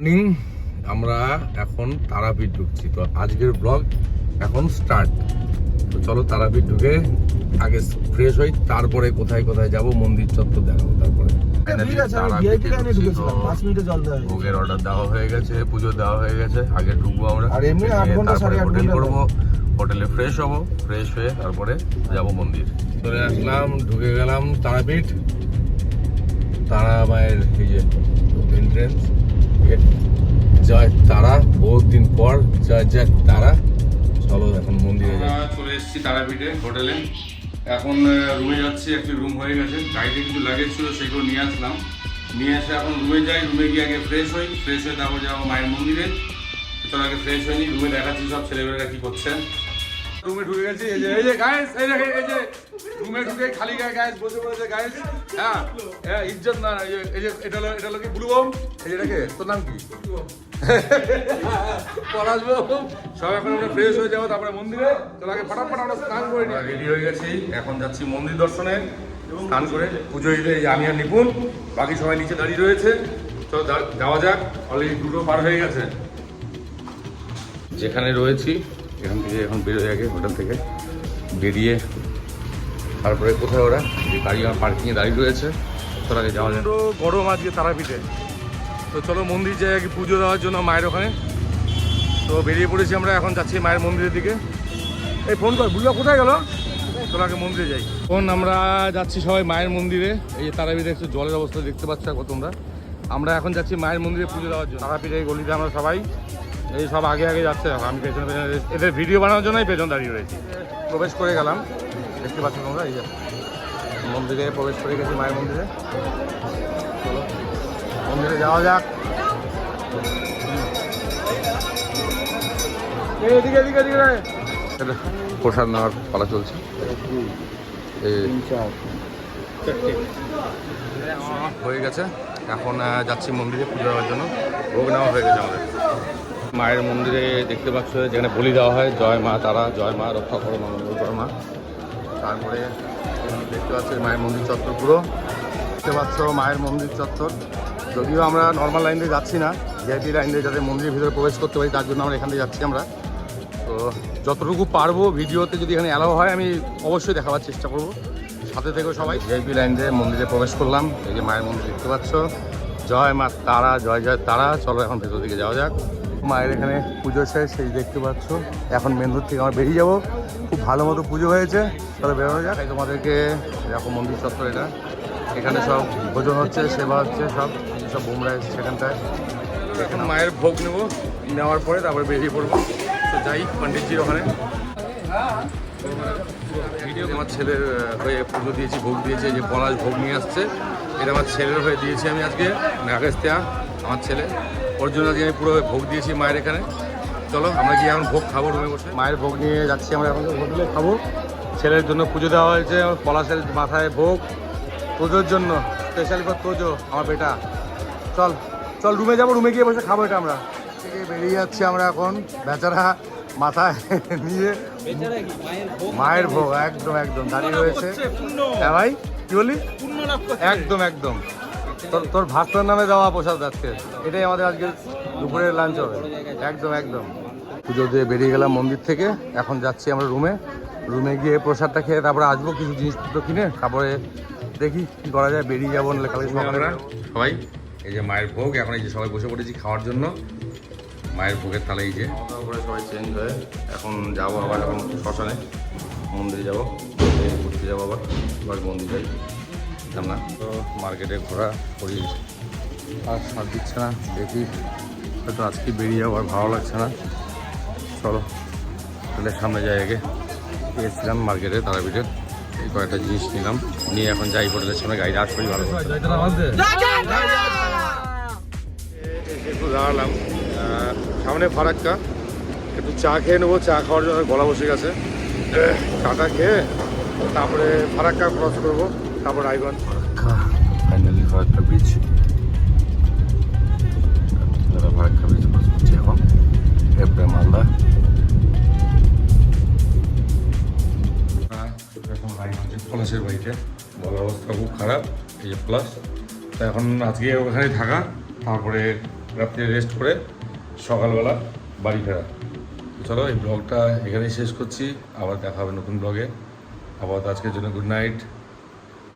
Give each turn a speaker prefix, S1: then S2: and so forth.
S1: Morning আমরা এখন তারাপীঠ ঢুকছি। তো আজকের ব্লগ এখন স্টার্ট তো চলো তারাপীঠ ঢুকে আগে ফ্রেশ হই তারপরে কোথায় কোথায় যাব মন্দির চত্বর দেখাবো তারপরে।
S2: মিনিটে জল দেওয়া হয়েছে।
S1: ভোগের অর্ডার দেওয়া হয়ে গেছে পুজো দেওয়া হয়ে গেছে আগে ঢুকবো আমরা। তারপরে হোটেল করব। হোটেলে ফ্রেশ হব ফ্রেশ হয়ে তারপরে যাব মন্দির। চলে আসলাম ঢুকে গেলাম তারাপীঠ। তারা মায়ের এই যে এন্ট্রেন্স জয় তারা, বহুত দিন পর জয় জয় তারা। চলো, এখন মন্দিরে চলে এসেছি তারাপীঠে, হোটেলে। এখন রুমে যাচ্ছি, একটি রুম হয়ে গেছে। গাড়িতে কিছু লাগেজ ছিল, সেগুলো নিয়ে আসলাম। নিয়ে এসে এখন রুমে যাই রুমে গিয়ে আগে ফ্রেশ হই। ফ্রেশ হয়ে তারপর যাব মায়ের মন্দিরে। চলো, আগে ফ্রেশ হয়নি রুমে দেখাচ্ছি সব ছেলেমেয়েরা কি করছে। রুমে ঢুকে গেছি, এই যে এই যে গায়েস এই দেখে এই যে রুমে ঢুকে খালি গায়ে গায়েস বসে পড়েছে গায়েস হ্যাঁ হ্যাঁ ইজ্জত না, এই যে এই যে, এটা হলো এটা হলো কি, ব্লু বোম? এই যে তোর নাম কি? পলাশ বোম সব এখন আমরা ফ্রেশ হয়ে যাব, তারপরে মন্দিরে। চলো আগে ফটাফট আমরা স্নান করে নিই। রেডি হয়ে গেছি, এখন যাচ্ছি মন্দির দর্শনে। স্নান করে পুজো দিতে আমি আর নিপুণ, বাকি সবাই নিচে দাঁড়িয়ে রয়েছে। চলো যাওয়া যাক অলরেডি দুটো পার হয়ে গেছে। যেখানে রয়েছি এখান থেকে এখন বেরোয় আগে হোটেল থেকে। বেরিয়ে তারপরে কোথায় ওরা? যে গাড়ি আমার পার্কিংয়ে দাঁড়িয়ে রয়েছে। তোর আগে যাওয়া যায় গরম আজকে তারাপীঠে। তো চলো মন্দির যাই আগে পুজো দেওয়ার জন্য মায়ের ওখানে। তো বেরিয়ে পড়েছি আমরা, এখন যাচ্ছি মায়ের মন্দিরের দিকে। এই ফোন কর বুঝলো কোথায় গেল? চলো আগে মন্দিরে যাই। এখন আমরা যাচ্ছি সবাই মায়ের মন্দিরে। এই যে তারাপীঠে একটু জলের অবস্থা দেখতে পাচ্ছ তোমরা। আমরা এখন যাচ্ছি মায়ের মন্দিরে পুজো দেওয়ার জন্য। তারাপীঠে গলিতে আমরা সবাই। এই সব আগে আগে যাচ্ছে। আমি পেছনে পেছনে এদের ভিডিও বানানোর জন্যই পেছন দাঁড়িয়ে রয়েছি। প্রবেশ করে গেলাম। দেখতে পাচ্ছ তোমরা, এই যে মন্দিরে প্রবেশ করে গেছি মায়ের মন্দিরে। চলো, মন্দিরে যাওয়া যাক। এদিকে প্রসাদ নেওয়ার পালা চলছে। হয়ে গেছে। এখন যাচ্ছি মন্দিরে পুজো দেওয়ার জন্য। ভোগ নেওয়া হয়ে গেছে আমাদের। মায়ের মন্দিরে দেখতে পাচ্ছ যেখানে বলি দেওয়া হয়, জয় মা তারা, জয় মা, রক্ষা করো মা, মঙ্গল করো মা। তারপরে দেখতে পাচ্ছ মায়ের মন্দির চত্বর পুরো। দেখতে পাচ্ছ মায়ের মন্দির চত্বর। যদিও আমরা নর্মাল লাইন দিয়ে যাচ্ছি না ভিআইপি লাইন দিয়ে যাতে মন্দিরের ভিতরে প্রবেশ করতে পারি, তার জন্য আমরা এখান দিয়ে যাচ্ছি আমরা। তো যতটুকু পারব ভিডিওতে যদি এখানে অ্যালাউ হয়, আমি অবশ্যই দেখাবার চেষ্টা করব। সাথে থেকেও সবাই। ভিআইপি লাইন দিয়ে মন্দিরে প্রবেশ করলাম। এই যে মায়ের মন্দির দেখতে পাচ্ছ। জয় মা তারা, জয় জয় তারা। চলো এখন ভেতর দিকে যাওয়া যাক। মায়ের এখানে পুজো শেষ সেই দেখতে পাচ্ছ। এখন মেন্দুর থেকে আমরা বেরিয়ে যাব। খুব ভালো মতো পুজো হয়েছে। চলো বেরোনো যাক। তোমাদেরকে এরকম মন্দির চত্বর এটা। এখানে সব ভোজন হচ্ছে, সেবা হচ্ছে, সব সব বোমরা এসেছে সেখানটায়। এখন মায়ের ভোগ নেব, নেওয়ার পরে তারপরে বেরিয়ে পড়ব। তো যাই, পণ্ডিতজির ওখানে। ভিডিও আমার ছেলের হয়ে পুজো দিয়েছি, ভোগ দিয়েছে যে পলাশ ভোগ নিয়ে আসছে। এটা আমার ছেলের হয়ে দিয়েছি আমি আজকে। নাগেশ আমার ছেলে। ওর জন্য আজকে আমি পুরো ভোগ দিয়েছি মায়ের এখানে। চলো আমরা গিয়ে এখন ভোগ খাব রুমে বসে। মায়ের ভোগ নিয়ে যাচ্ছি আমরা এখন হোটেলে খাব। ছেলের জন্য পুজো দেওয়া হয়েছে পলাশের মাথায় ভোগ। তোজোর জন্য স্পেশাল ফর তোজো আমার বেটা। চল চল রুমে যাব রুমে গিয়ে বসে খাব এটা আমরা। থেকে বেরিয়ে যাচ্ছি আমরা এখন বেচারা মাথায় নিয়ে মায়ের ভোগ? একদম একদম দাঁড়িয়ে রয়েছে। হ্যাঁ ভাই কি বলি একদম একদম। তোর তোর ভাস্কর নামে দেওয়া প্রসাদ আজকে। এটাই আমাদের আজকে দুপুরের লাঞ্চ হবে। একদম একদম। পুজো দিয়ে বেরিয়ে গেলাম মন্দির থেকে। এখন যাচ্ছি আমরা রুমে। রুমে গিয়ে প্রসাদটা খেয়ে তারপরে আসব কিছু জিনিসপত্র কিনে। তারপরে দেখি কি করা যায় বেরিয়ে যাব নাহলে কালকে সকালে সবাই। এই যে মায়ের ভোগ এখন এই যে সবাই বসে পড়েছি খাওয়ার জন্য। মায়ের ভোগের তালে এই যে। সবাই চেঞ্জ হয়ে এখন যাব আবার এখন শ্মশানে। মন্দিরে যাব ঘুরতে যাব আবার। এবার মন্দির যাই। বুঝলাম না। তো মার্কেটে ঘোরা করি। আর সার দিচ্ছে না দেখি। হয়তো আজকে বেরিয়ে যাব আর ভালো লাগছে না। চলো তাহলে সামনে যাই আগে। গিয়েছিলাম মার্কেটে তারাপীঠে। এই কয়েকটা জিনিস নিলাম। নিয়ে এখন যাই হোটেলের সামনে গাড়ি আসলেই ভালো একটু দাঁড়ালাম। সামনে ফারাক্কা। একটু চা খেয়ে নেব চা খাওয়ার জন্য গলা বসে গেছে। চাটা খেয়ে তারপরে ফারাক্কা ক্রস করব। তারপর Farakka finally Farakka bridge Farakka bridge cross করছি এখন। এরপরে মালদা। এখন রায়গঞ্জের পলাশের বাড়িতে। বলার অবস্থা খুব খারাপ এই যে প্লাস তো এখন আজকে ওখানে থাকা তারপরে রাত্রে রেস্ট করে সকালবেলা বাড়ি ফেরা। চলো এই ব্লগটা এখানেই শেষ করছি। আবার দেখা হবে নতুন ব্লগে আপাতত আজকের জন্য গুড নাইট